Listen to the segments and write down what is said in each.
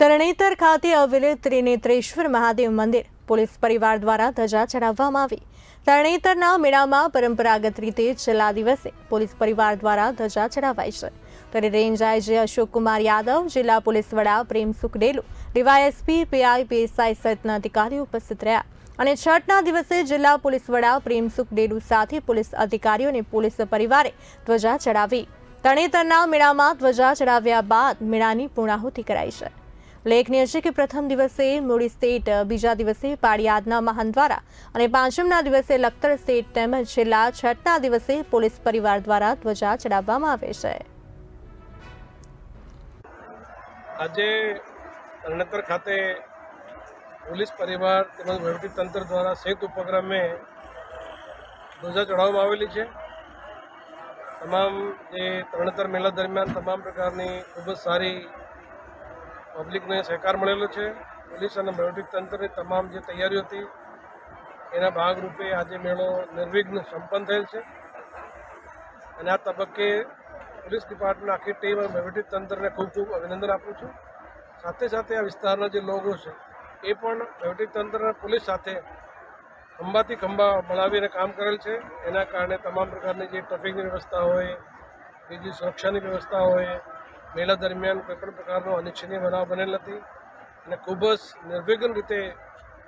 તરણેતર ખાતે આવેલું ત્રિનેત્રેશ્વર મહાદેવ મંદિર પોલીસ પરિવાર દ્વારા ધજા ચડાવવામાં આવી. તરણેતરના મેળામાં પરંપરાગત રીતે છેલ્લા દિવસે પોલીસ પરિવાર દ્વારા ધજા ચડાવાઈ છે. ત્યારે રેન્જ આઈજી અશોક કુમાર યાદવ, જિલ્લા પોલીસ વડા Prem Sukhdelu, DYSP PI PSI સહિતના અધિકારીઓ ઉપસ્થિત રહ્યા અને છઠના દિવસે જિલ્લા પોલીસ વડા પ્રેમ સુખડેલુ સાથે પોલીસ અધિકારીઓ અને પોલીસ પરિવારે ધ્વજા ચડાવી. તરણેતરના મેળામાં ધ્વજા ચડાવ્યા બાદ મેળાની પૂર્ણાહુતિ કરાઈ છે. ઉલ્લેખનીય છે કે પ્રથમ દિવસે મૂડી સ્ટેટ બીજા દિવસે પાડિયાદના મહાન દ્વારા અને પાંચમના દિવસે લખતર સ્ટેટ તેમજ છેલ્લા છઠના દિવસે પોલીસ પરિવાર દ્વારા ધ્વજા ચડાવવામાં આવે છે. આજે રણેતર ખાતે પોલીસ પરિવાર તેમજ તંત્ર દ્વારા સંયુક્ત ઉપક્રમે ધ્વજા ચડાવવામાં આવેલી છે. તમામ જે તરણેતર મેળા દરમિયાન તમામ પ્રકારની ખૂબ જ સારી પબ્લિકને સહકાર મળેલો છે. પોલીસ અને વહીવટી તંત્રની તમામ જે તૈયારીઓ હતી, એના ભાગરૂપે આજે મેળો નિર્વિઘ્ન સંપન્ન થયેલ છે. અને આ તબક્કે પોલીસ ડિપાર્ટમેન્ટ આખી ટીમ અને વહીવટી તંત્રને ખૂબ ખૂબ અભિનંદન આપું છું. સાથે સાથે આ વિસ્તારના જે લોકો છે, એ પણ વહીવટી તંત્ર અને પોલીસ સાથે ખંભાથી ખંભા મળાવીને કામ કરેલ છે. એના કારણે તમામ પ્રકારની જે ટ્રાફિકની વ્યવસ્થા હોય, બીજી સુરક્ષાની વ્યવસ્થા હોય મેળા દરમિયાન કોઈપણ પ્રકારનો અનિચ્છનીય બનાવ બનેલ નથી અને ખૂબ જ નિર્વિઘ્ન રીતે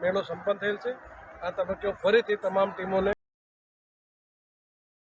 મેળો સંપન્ન થયેલ છે. આ તબક્કે ફરીથી તમામ ટીમોને